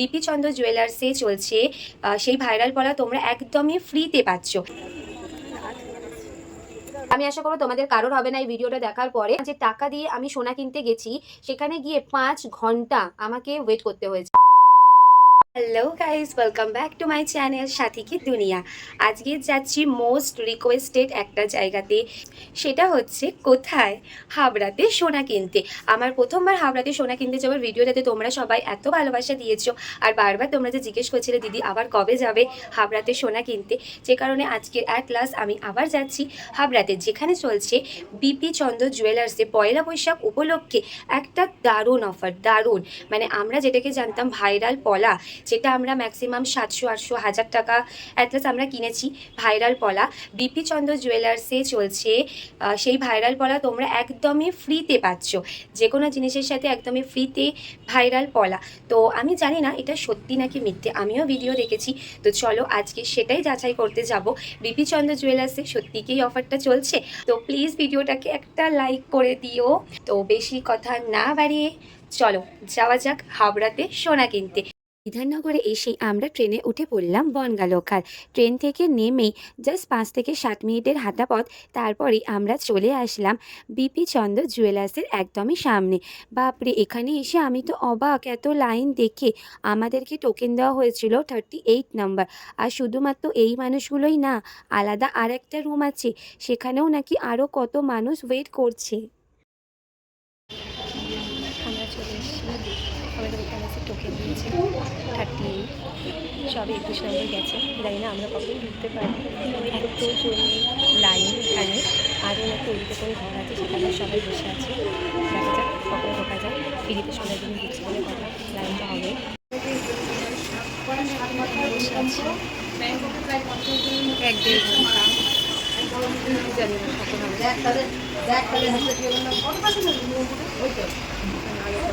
লিপি চন্দ্র জুয়েলার্সে চলছে সেই ভাইরাল বলা তোমরা একদমই ফ্রিতে পাচ্ছ। আমি আশা করব তোমাদের কারোর হবে না এই ভিডিওটা দেখার পরে। যে টাকা দিয়ে আমি সোনা কিনতে গেছি, সেখানে গিয়ে পাঁচ ঘণ্টা আমাকে ওয়েট করতে হয়েছে। Hello guys welcome back to my channel Sathi ki Duniya আজকে যাচ্ছি মোস্ট রিকোয়েস্টেড একটা জায়গাতে। সেটা হচ্ছে কোথায়? হাবড়াতে সোনা কিনতে। আমার প্রথমবার হাবড়াতে সোনা কিনতে যাওয়ার ভিডিওটাতে তোমরা সবাই এত ভালোবাসা দিয়েছ। আর বারবার তোমরা যে জিজ্ঞেস করছিলে, দিদি, আবার কবে যাবে হাবড়াতে সোনা কিনতে? যে কারণে আজকে অ্যাট লাস্ট আমি আবার যাচ্ছি হাবড়াতে, যেখানে চলছে বিপি চন্দ্র জুয়েলার্সে পয়লা বৈশাখ উপলক্ষে একটা দারুণ অফার দারুণ। মানে আমরা যেটাকে জানতাম ভাইরাল পলা। যেটা আমরা ম্যাক্সিমাম সাতশো, আটশো, হাজার টাকা অ্যাটলাস আমরা কিনেছি ভাইরাল পলা। বিপি চন্দ্র জুয়েলার্সে চলছে সেই ভাইরাল পলা তোমরা একদমই ফ্রিতে পাচ্ছ। যে কোনো জিনিসের সাথে একদমই ফ্রিতে ভাইরাল পলা। তো আমি জানি না এটা সত্যি নাকি মিথ্যে, আমিও ভিডিও দেখেছি। তো চলো আজকে সেটাই যাচাই করতে যাব। বিপি চন্দ্র জুয়েলার্সে সত্যি কি এই অফারটা চলছে? তো প্লিজ ভিডিওটাকে একটা লাইক করে দিও। তো বেশি কথা না বাড়িয়ে, চলো যাওয়া যাক হাবড়াতে সোনা কিনতে। বিধাননগরে এসেই আমরা ট্রেনে উঠে পড়লাম বনগা লোকাল ট্রেন থেকে নেমেই জাস্ট পাঁচ থেকে সাত মিনিটের হাঁটা পথ তারপরেই আমরা চলে আসলাম বিপি চন্দ্র জুয়েলার্সের একদমই সামনে। বাপরে, এখানে এসে আমি তো অবাক, এত লাইন দেখে আমাদেরকে টোকেন দেওয়া হয়েছিল থার্টি এইট নাম্বার আর শুধুমাত্র এই মানুষগুলোই না, আলাদা আর একটা রুম আছে, সেখানেও নাকি আরও কত মানুষ ওয়েট করছে। আমরা চলে এসেছি। আমাদের এখানে এসে টোকেন দিয়েছে। থার্টি এইট সবে একুশ নম্বর গেছে। জানি না আমরা কখন ঢুকতে পারি। এত জন্য লাইন এখানে। আরও নাকি ওইদিকে কোনো ঘর আছে, সেখানে সবাই বসে আছে। দেখা যাক কখন ঢোকা যায়। ফিরিতে সবাই জন্য দিচ্ছি বলে কথা। লাইনটা হবে বসে আছি এক দেড় ঘণ্টা। জানি না কখন হবে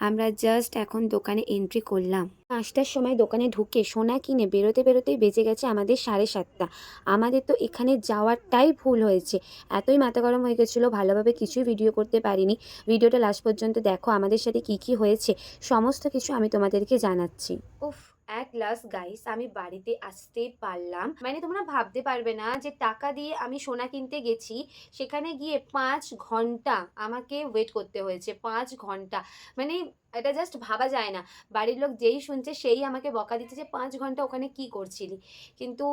আমরা জাস্ট এখন দোকানে এন্ট্রি করলাম। পাঁচটার সময় দোকানে ঢুকে সোনা কিনে বেরোতে বেরোতেই বেজে গেছে আমাদের সাড়ে সাতটা। আমাদের তো এখানে যাওয়ারটাই ভুল হয়েছে। এতই মাথা গরম হয়ে গেছিল, ভালোভাবে কিছুই ভিডিও করতে পারিনি। ভিডিওটা লাস্ট পর্যন্ত দেখো আমাদের সাথে কি কি হয়েছে, সমস্ত কিছু আমি তোমাদেরকে জানাচ্ছি। উফ অ্যাট লাস্ট গাইস আমি বাড়িতে আসতে পারলাম। মানে তোমরা ভাবতে পারবে না যে টাকা দিয়ে আমি সোনা কিনতে গেছি, সেখানে গিয়ে পাঁচ ঘণ্টা আমাকে ওয়েট করতে হয়েছে, পাঁচ ঘণ্টা। মানে এটা জাস্ট ভাবা যায় না। বাড়ির লোক যেই শুনছে, সেই আমাকে বকা দিচ্ছে যে, পাঁচ ঘণ্টা ওখানে কি করছিলি? কিন্তু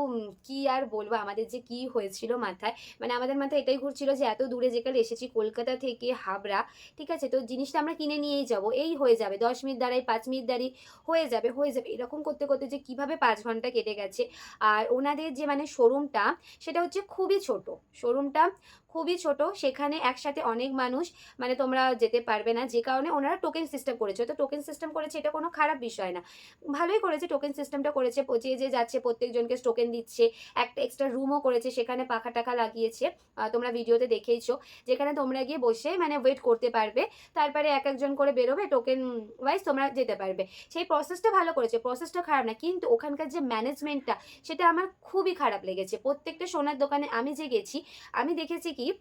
কি আর বলব, আমাদের যে কি হয়েছিল মাথায়? মানে আমাদের মাথায় এটাই ঘুরছিল যে, এত দূরে যেকালে এসেছি, কলকাতা থেকে হাবড়া, ঠিক আছে? তো জিনিসটা আমরা কিনে নিয়েই যাব। এই হয়ে যাবে, দশ মিনিট দাঁড়াই, পাঁচ মিনিট দাঁড়িয়ে হয়ে যাবে হয়ে যাবে। এরকম করতে করতে যে কীভাবে পাঁচ ঘণ্টা কেটে গেছে। আর ওনাদের যে মানে শোরুমটা সেটা হচ্ছে খুবই ছোট। শোরুমটা খুবই ছোট, সেখানে একসাথে অনেক মানুষ মানে তোমরা যেতে পারবে না, যে কারণে ওনারা টোকেন সিস্টেম করেছে। তো টোকেন সিস্টেম করেছে, এটা কোনো খারাপ বিষয় না। ভালোই করেছে টোকেন সিস্টেমটা করেছে যে যে যাচ্ছে, প্রত্যেকজনকে টোকেন দিচ্ছে, একটা এক্সট্রা রুমও করেছে, সেখানে পাখা টাকা লাগিয়েছে তোমরা ভিডিওতে দেখেইছো, যেখানে তোমরা গিয়ে বসে মানে ওয়েট করতে পারবে, তারপরে এক একজন করে বেরোবে টোকেন ওয়াইজ তোমরা যেতে পারবে। সেই প্রসেসটা ভালো করেছে প্রসেসটা খারাপ না, কিন্তু ওখানকার যে ম্যানেজমেন্টটা সেটা আমার খুবই খারাপ লেগেছে। প্রত্যেকটা সোনার দোকানে আমি যে গেছি, আমি দেখেছি কি keep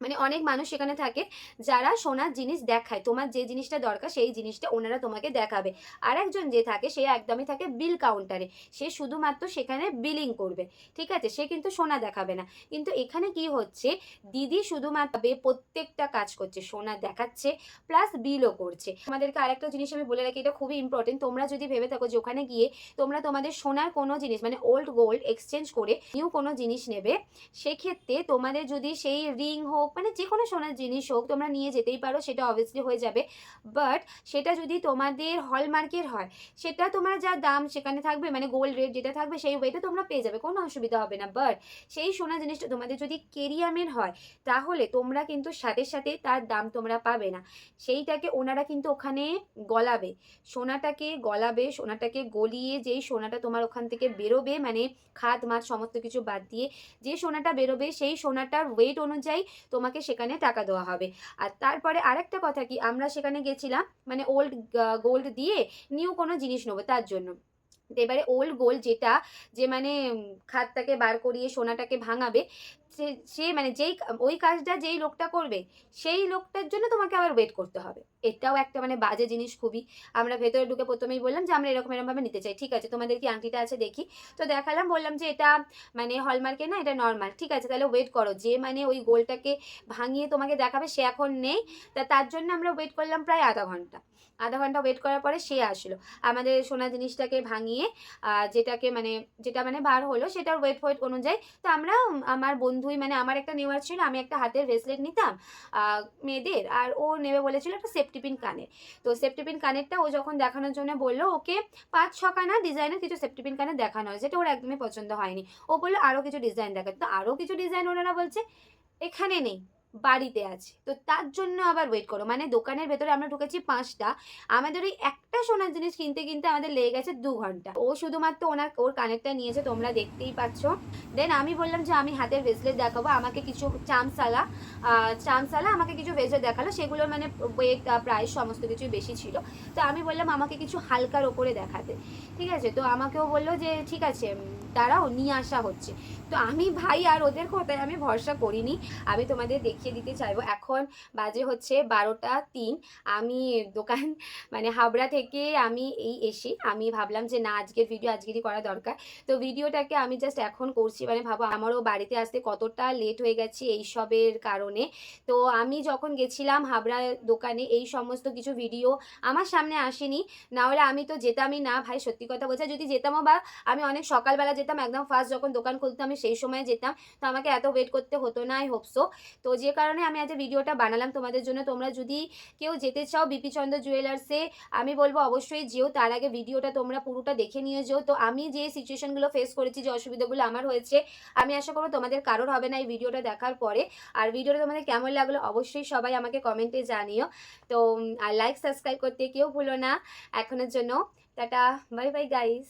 মানে অনেক মানুষ সেখানে থাকে যারা সোনার জিনিস দেখায়। তোমার যে জিনিসটা দরকার, সেই জিনিসটা ওনারা তোমাকে দেখাবে। আর একজন যে থাকে, সে একদমই থাকে বিল কাউন্টারে সে শুধুমাত্র সেখানে বিলিং করবে। ঠিক আছে? সে কিন্তু সোনা দেখাবে না। কিন্তু এখানে কি হচ্ছে? দিদি শুধুমাত্র প্রত্যেকটা কাজ করছে। সোনা দেখাচ্ছে প্লাস বিলও করছে। আমাদেরকে আরেকটা জিনিস আমি বলে রাখি, এটা খুবই ইম্পর্টেন্ট তোমরা যদি ভেবে থাকো যে ওখানে গিয়ে তোমরা তোমাদের সোনার কোনো জিনিস মানে ওল্ড গোল্ড এক্সচেঞ্জ করে নিউ কোনো জিনিস নেবে, সেক্ষেত্রে তোমাদের যদি সেই রিং হোক মানে যে কোনো সোনার জিনিস হোক, তোমরা নিয়ে যেতেই পারো, সেটা অবভিয়াসলি হয়ে যাবে। বাট সেটা যদি তোমাদের হলমার্কের হয়, সেটা তোমার যা দাম সেখানে থাকবে মানে গোল্ড রেট যেটা থাকবে, সেই ওয়েতে তোমরা পেয়ে যাবে, কোনো অসুবিধা হবে না। বাট সেই সোনা জিনিসটা তোমাদের যদি কেরিয়ামের হয়, তাহলে তোমরা কিন্তু সাথে সাথে তার দাম তোমরা পাবে না। সেইটাকে ওনারা কিন্তু ওখানে গলাবে। সোনাটাকে গলাবে, সোনাটাকে গলিয়ে যেই সোনাটা তোমার ওখান থেকে বেরোবে মানে খাদ মাছ সমস্ত কিছু বাদ দিয়ে, যে সোনাটা বেরোবে, সেই সোনাটার ওয়েট অনুযায়ী তোমাকে সেখানে টাকা দেওয়া হবে। আর তারপরে আরেকটা কথা কি, আমরা সেখানে গেছিলাম মানে ওল্ড গোল্ড দিয়ে নিউ কোনো জিনিস নেব তার জন্য। এবারে ওল্ড গোল্ড যেটা, যে মানে খাতটাকে বার করিয়ে, সোনাটাকে ভাঙাবে সে মানে যেই ওই কাজটা যেই লোকটা করবে, সেই লোকটার জন্য তোমাকে আবার ওয়েট করতে হবে। এটাও একটা মানে বাজে জিনিস খুবই। আমরা ভেতরে ঢুকে প্রথমেই বললাম যে, আমরা এরকম এরকমভাবে নিতে চাই। ঠিক আছে, তোমাদের কি আংটিটা আছে দেখি। তো দেখালাম, বললাম যে, এটা মানে হলমার্কে না, এটা নর্মাল ঠিক আছে, তাহলে ওয়েট করো। যে মানে ওই গোলটাকে ভাঙিয়ে তোমাকে দেখাবে, সে এখন নেই। তা তার জন্য আমরা ওয়েট করলাম প্রায় আধা ঘণ্টা। আধা ঘণ্টা ওয়েট করার পরে সে আসলো। আমাদের সোনা জিনিসটাকে ভাঙিয়ে যেটাকে মানে যেটা মানে বার হলো, সেটার ওয়েট ফোয়েট অনুযায়ী, তো আমরা, আমার আমার বন্ধুই মানে আমার একটা নেওয়ার ছিল, আমি একটা হাতের ব্রেসলেট নিতাম মেয়েদের, আর ও নেবে বলেছিল একটা সেফটি পিন কানের। তো সেফটিপিন কানেরটা ও যখন দেখানোর জন্য বলল, ওকে, পাঁচ ছখানা ডিজাইনের কিছু সেফটিপিন কানের দেখানো হয়, যেটা ওর একদমই পছন্দ হয়নি। ও বলল আরও কিছু ডিজাইন দেখাতে। তো আরও কিছু ডিজাইন ওনারা বলছে, এখানে নেই। বাড়িতে আছে। তো তার জন্য আবার ওয়েট করো। মানে দোকানের ভেতরে আমরা ঢুকেছি পাঁচটা। আমাদের ওই একটা সোনার জিনিস কিনতে কিনতে আমাদের লেগে গেছে দু ঘণ্টা। ও শুধুমাত্র ওনার, ওর কানেরটা নিয়েছে, তোমরা দেখতেই পাচ্ছ। দেন আমি বললাম যে, আমি হাতের ব্রেসলেট দেখাবো। আমাকে কিছু চামসালা চামসালা আমাকে কিছু ব্রেসলেট দেখাল। সেগুলোর মানে ওয়েট প্রাইস সমস্ত কিছুই বেশি ছিল। তো আমি বললাম, আমাকে কিছু হালকার ওপরে দেখাতে। ঠিক আছে? তো আমাকেও বলল যে, ঠিক আছে দাঁড়াও নিয়ে আসা হচ্ছে। তো আমি ভাই আর ওদের কথায় আমি ভরসা করিনি। আমি তোমাদের দেখিয়ে দিতে চাইব। এখন বাজে হচ্ছে বারোটা তিন। আমি দোকান মানে হাবড়া থেকে আমি এই এসে আমি ভাবলাম যে না, আজকের ভিডিও আজকেরই করা দরকার। তো ভিডিওটাকে আমি জাস্ট এখন করছি। মানে ভাবো আমারও বাড়িতে আসতে কতটা লেট হয়ে গেছে এইসবের কারণে। তো আমি যখন গেছিলাম হাবড়া দোকানে, এই সমস্ত কিছু ভিডিও আমার সামনে আসেনি। না হলে আমি তো যেতামই না। ভাই সত্যি কথা বলছে, যদি যেতামও বা আমি অনেক সকালবেলা যেতাম একদম ফার্স্ট যখন দোকান খুলতাম আমি সেই সময় যেতাম, তো আমাকে এত ওয়েট করতে হতো না আই হোপসো তো যে কারণে আমি আজ ভিডিওটা বানালাম তোমাদের জন্য। তোমরা যদি কেউ যেতে চাও বিপি চন্দ্র জুয়েলার্সে আমি বলব অবশ্যই যেও, তার আগে ভিডিওটা তোমরা পুরোটা দেখে নিয়ে যেও। তো আমি যে সিচুয়েশনগুলো ফেস করেছি, যে অসুবিধাগুলো আমার হয়েছে, আমি আশা করব তোমাদের কারোর হবে না এই ভিডিওটা দেখার পরে। আর ভিডিওটা তোমাদের কেমন লাগল অবশ্যই সবাই আমাকে কমেন্টে জানিও। তো আর লাইক সাবস্ক্রাইব করতে কেউ ভুলো না। এখনের জন্য, টাটা বাই বাই গাইস